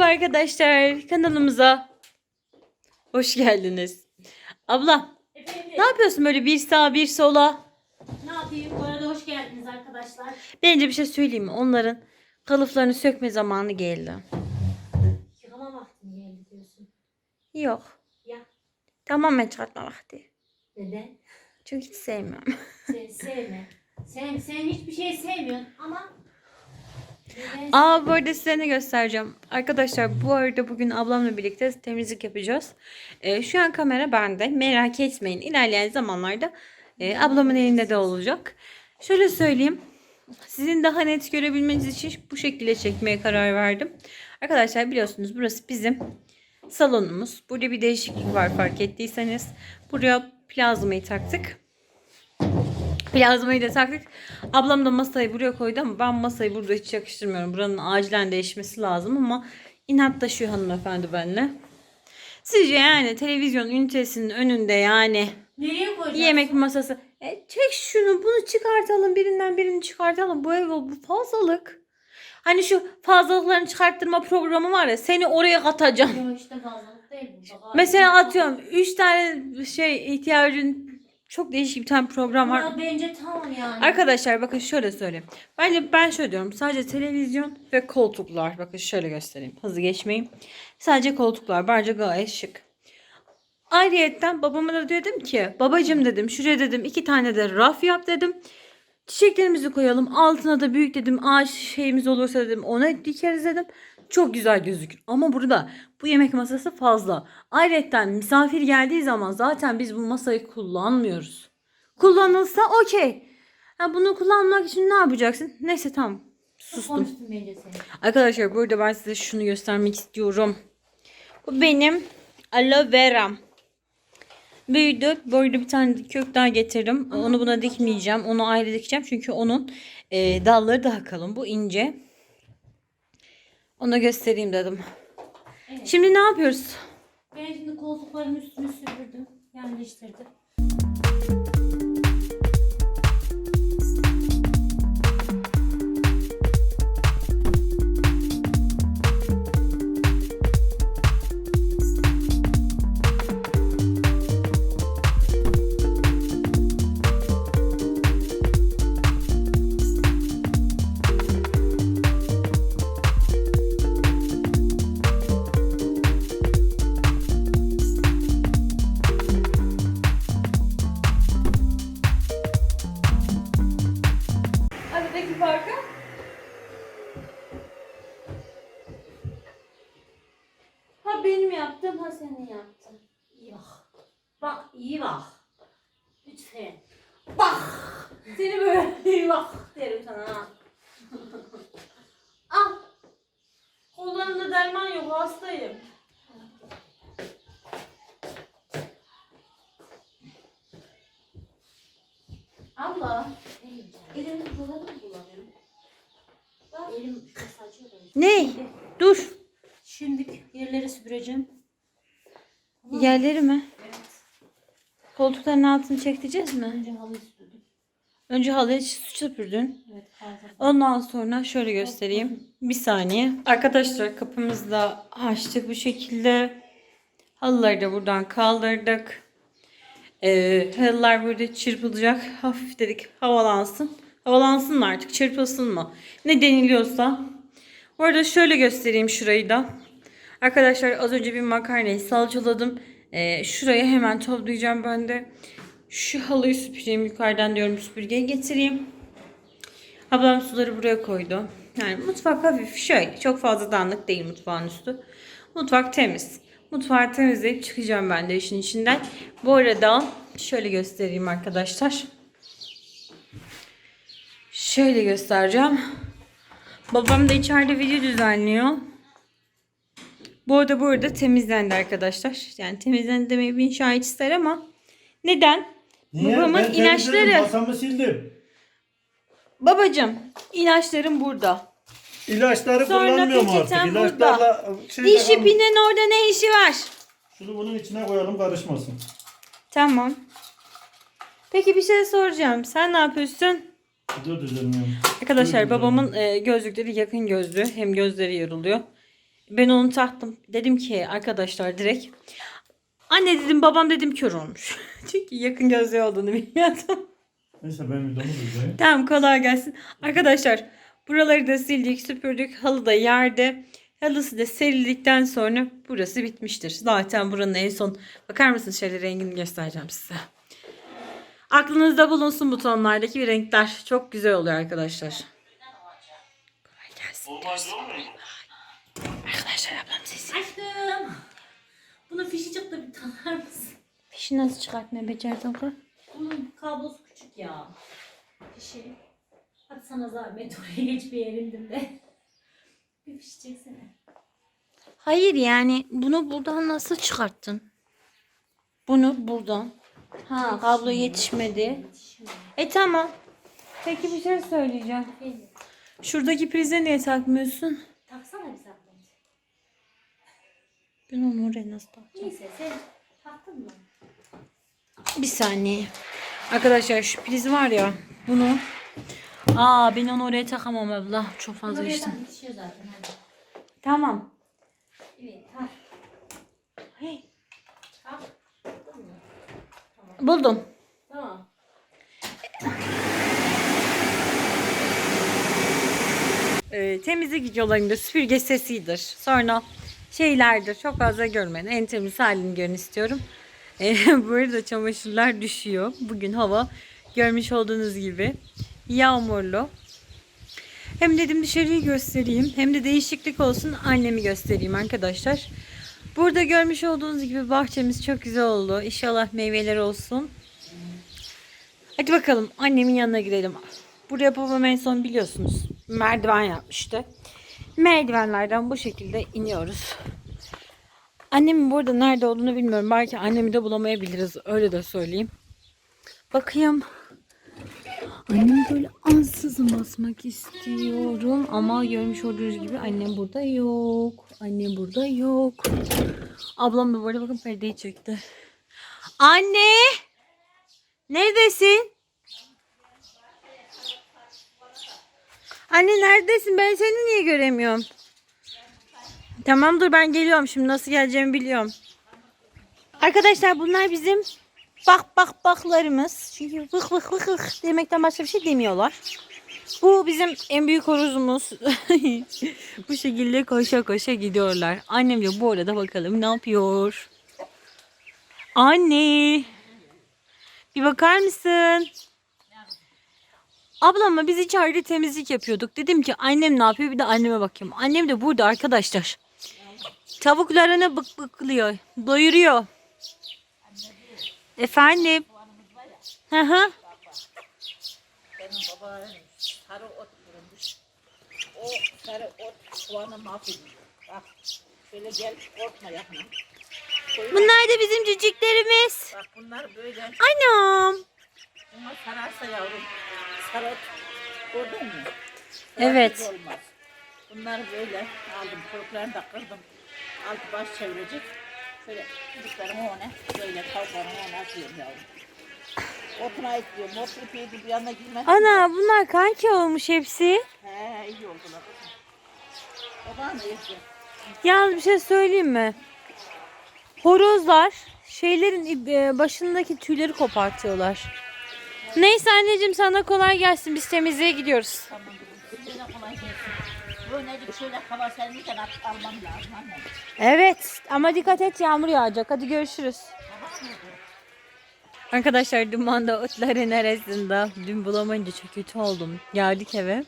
Merhaba arkadaşlar kanalımıza. Hoş geldiniz. Abla Efendim, ne yapıyorsun böyle bir sağa bir sola? ne yapayım? Bu arada hoş geldiniz arkadaşlar. Bence bir şey söyleyeyim mi? Onların kalıflarını sökme zamanı geldi. Yıkama vakti geldi diyorsun. Yok. Ya Tamamen çıkartma vakti. neden? Çünkü hiç sevmiyorum. Sen sevme. Sen, sen hiçbir şey sevmiyorsun ama? Aa bu arada size ne göstereceğim. Arkadaşlar bu arada bugün ablamla birlikte temizlik yapacağız. Ee, şu an kamera bende. Merak etmeyin. İlerleyen zamanlarda e, ablamın elinde de olacak. Şöyle söyleyeyim. Sizin daha net görebilmeniz için bu şekilde çekmeye karar verdim. Arkadaşlar biliyorsunuz burası bizim salonumuz. Burada bir değişiklik var fark ettiyseniz. Buraya plazmayı taktık. Plazmayı da taktık. Ablam da masayı buraya koydu ama ben masayı burada hiç yakıştırmıyorum. Buranın acilen değişmesi lazım ama inat taşıyor hanımefendi benimle. Sizce yani televizyon ünitesinin önünde yani Nereye koyacaksın? yemek masası. E, çek şunu bunu çıkartalım birinden birini çıkartalım. Bu ev bu fazlalık. Hani şu fazlalıklarını çıkarttırma programı var ya seni oraya katacağım. Yok işte fazlalık değil bu. Mesela atıyorum 3 tane şey ihtiyacın çok değişik bir tane program var. Ya bence tamam yani. Arkadaşlar bakın şöyle söyleyeyim. Bence ben şöyle diyorum. Sadece televizyon ve koltuklar. Bakın şöyle göstereyim. Hızlı geçmeyeyim. Sadece koltuklar. Bence gayet şık. Ayrıyetten babama da dedim ki babacım dedim şuraya dedim iki tane de raf yap dedim. Çiçeklerimizi koyalım. Altına da büyük dedim ağaç şeyimiz olursa dedim ona dikeriz dedim. Çok güzel gözükür. Ama burada bu yemek masası fazla. Ayrıca misafir geldiği zaman zaten biz bu masayı kullanmıyoruz. Kullanılsa okey. Ha, bunu kullanmak için ne yapacaksın? Neyse tamam. Sustum. Arkadaşlar burada ben size şunu göstermek istiyorum. Bu benim aloe veram. Büyüdü. Böyle bir tane kök daha getirdim. Onu buna dikmeyeceğim. Onu ayrı dikeceğim. Çünkü onun e, dalları daha kalın. Bu ince. Onu göstereyim dedim. Evet. Şimdi ne yapıyoruz? Ben şimdi koltukların üstünü süpürdüm. Yerleştirdim. Aradaki farkı? Ha benim yaptım ha senin yaptın. İyi bak. Bak iyi bak. Lütfen. Bak! Seni böyle iyi bak derim sana ha. Al. Kollarımda derman yok hastayım. Abla. Elimi bulanır mı bulanıyorum? Elim şurası acıyor da. Ne? Dur. Şimdi yerleri süpüreceğim. Yerleri mi? Evet. Koltukların altını çektireceğiz mi? Önce halıyı süpürdüm. Önce halıyı süpürdün. Evet fazla. Ondan sonra şöyle göstereyim. Bir saniye. Arkadaşlar kapımızı da açtık bu şekilde. Halıları da buradan kaldırdık. Ee, halılar burada çırpılacak. Hafif dedik havalansın. Havalansın mı artık çırpılsın mı? Ne deniliyorsa. Bu arada şöyle göstereyim şurayı da. Arkadaşlar az önce bir makarnayı salçaladım. Ee, şurayı hemen toplayacağım ben de. Şu halıyı süpüreyim yukarıdan diyorum süpürgeye getireyim. Ablam suları buraya koydu. Yani mutfak hafif şöyle. Çok fazla dağınık değil mutfağın üstü. Mutfak temiz. Mutfağı temizleyip çıkacağım ben de işin içinden. Bu arada şöyle göstereyim arkadaşlar. Şöyle göstereceğim. Babam da içeride video düzenliyor. Bu arada burada temizlendi arkadaşlar. Yani temizlendi demeyi bin şahit ister ama neden? Babamın Ben ilaçları. Masamı sildim. Babacım ilaçlarım burada. İlaçları Sonra kullanmıyorum peçeten artık. burada. İlaçlarla şeyle Diş ipinin orada ne işi var? Şunu bunun içine koyalım karışmasın. Tamam. Peki bir şey soracağım. Sen ne yapıyorsun? Dur düzenliyorum. Arkadaşlar babamın e, gözlükleri yakın gözlü. Hem gözleri yoruluyor. Ben onu taktım. Dedim ki arkadaşlar direkt. Anne dedim babam dedim kör olmuş. Çünkü yakın gözlü olduğunu bilmiyordum. Neyse ben videomu durdurayım. Tamam kolay gelsin. Arkadaşlar buraları da sildik süpürdük. Halı da yerde. Halısı da serildikten sonra burası bitmiştir. Zaten buranın en son bakar mısınız şöyle rengini göstereceğim size. Aklınızda bulunsun butonlardaki renkler. Çok güzel oluyor arkadaşlar. Kolay gelsin. Arkadaşlar ablam sesi. Aşkım. Bunun fişi çıktı bir tanar mısın? Fişi nasıl çıkartmaya becerdin kız? Bunun kablosu küçük ya. Fişi. Sana zahmet oraya geç bir yerindim de. Bir. Hayır yani bunu buradan nasıl çıkarttın? Bunu buradan. Ha kablo yetişmedi. E tamam. Peki bir şey söyleyeceğim. Şuradaki prize niye takmıyorsun? Taksana bir zahmet. Ben onu oraya nasıl takacağım? Neyse sen taktın mı? Bir saniye. Arkadaşlar şu priz var ya bunu. Aa ben onu oraya takamam abla. Çok fazla içtim. zaten hadi. Tamam. Evet. Hey. Buldum. Tamam. Ee, temizlik videolarında süpürge sesidir. Sonra şeylerdir. Çok fazla görmeyin. En temiz halini görün istiyorum. Ee, bu arada çamaşırlar düşüyor. Bugün hava görmüş olduğunuz gibi yağmurlu. Hem dedim dışarıyı göstereyim. Hem de değişiklik olsun annemi göstereyim arkadaşlar. Burada görmüş olduğunuz gibi bahçemiz çok güzel oldu. İnşallah meyveler olsun. Hadi bakalım annemin yanına gidelim. Buraya babam en son biliyorsunuz merdiven yapmıştı. Merdivenlerden bu şekilde iniyoruz. Annemin burada nerede olduğunu bilmiyorum. Belki annemi de bulamayabiliriz. Öyle de söyleyeyim. Bakayım. Annem böyle ansızın basmak istiyorum. Ama görmüş olduğunuz gibi annem burada yok. Annem burada yok. Ablam da böyle bakın perdeyi çekti. Anne! Neredesin? Anne neredesin? Ben seni niye göremiyorum? Tamam dur ben geliyorum şimdi nasıl geleceğimi biliyorum. Arkadaşlar bunlar bizim bak bak baklarımız. Çünkü vık vık vık vık demekten başka bir şey demiyorlar. Bu bizim en büyük horozumuz. bu şekilde koşa koşa gidiyorlar. Annem de bu arada bakalım ne yapıyor. Anne. Bir bakar mısın? Ablamla biz içeride temizlik yapıyorduk. Dedim ki annem ne yapıyor bir de anneme bakayım. Annem de burada arkadaşlar. Tavuklarını bık bıklıyor. Doyuruyor. Efendim? Hı hı. Benim babanın sarı ot kurumuş. O sarı ot soğanı mahvediyor. Bak şöyle gel korkma. Koyma. Bunlar da bizim cücüklerimiz. Bak bunlar böyle. Anam. Bunlar sararsa yavrum. Sarı ot. Gördün mü? Evet. Sararsız Olmaz. Bunlar böyle aldım. Koruklarını da kırdım. Altı baş çevirecek. Şöyle çocuklarımı ona böyle tavuklarımı ona atıyorum yavrum. Otuna ekliyorum. Ot ipiydi bir yana girmez. Ana bunlar kanki olmuş hepsi. He iyi oldular. Baban da yedi. Yalnız bir şey söyleyeyim mi? Horozlar şeylerin e, başındaki tüyleri kopartıyorlar. Neyse anneciğim sana kolay gelsin. Biz temizliğe gidiyoruz. Tamam. Size de kolay gelsin. Böylece şöyle hava serinirken at, almam lazım anne. Evet ama dikkat et yağmur yağacak. Hadi görüşürüz. Arkadaşlar dumanda otların arasında dün bulamayınca çok kötü oldum. Geldik eve.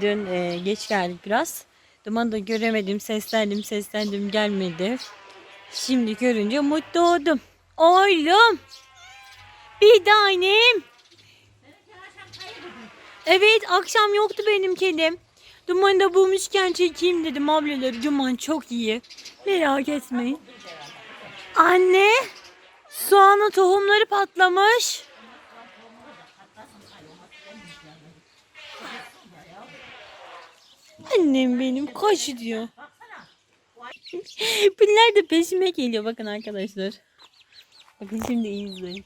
Dün e, geç geldik biraz. Dumanı da göremedim. Seslendim seslendim gelmedi. Şimdi görünce mutlu oldum. Oğlum. Bir tanem. Evet akşam yoktu benim kedim. Dumanı da bulmuşken çekeyim dedim ablaları. Duman çok iyi. Merak etmeyin. Anne. Soğanın tohumları patlamış. Annem benim kaç diyor. Bunlar da peşime geliyor bakın arkadaşlar. Bakın şimdi izleyin.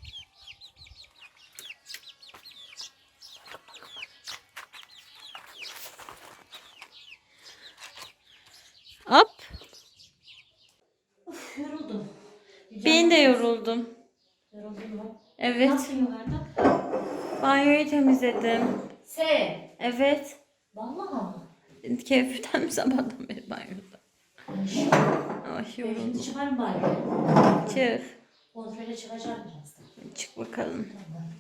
Yoruldum. Yoruldun mu? Evet. yaptın yukarıda? Banyoyu temizledim. Se. Evet. Vallahi. Keyiften mi sabahtan beri banyoda? Ay Şimdi yoruldum. çıkar mı bari? Çık. Kontrole çıkacağım birazdan. Çık bakalım. Tamam.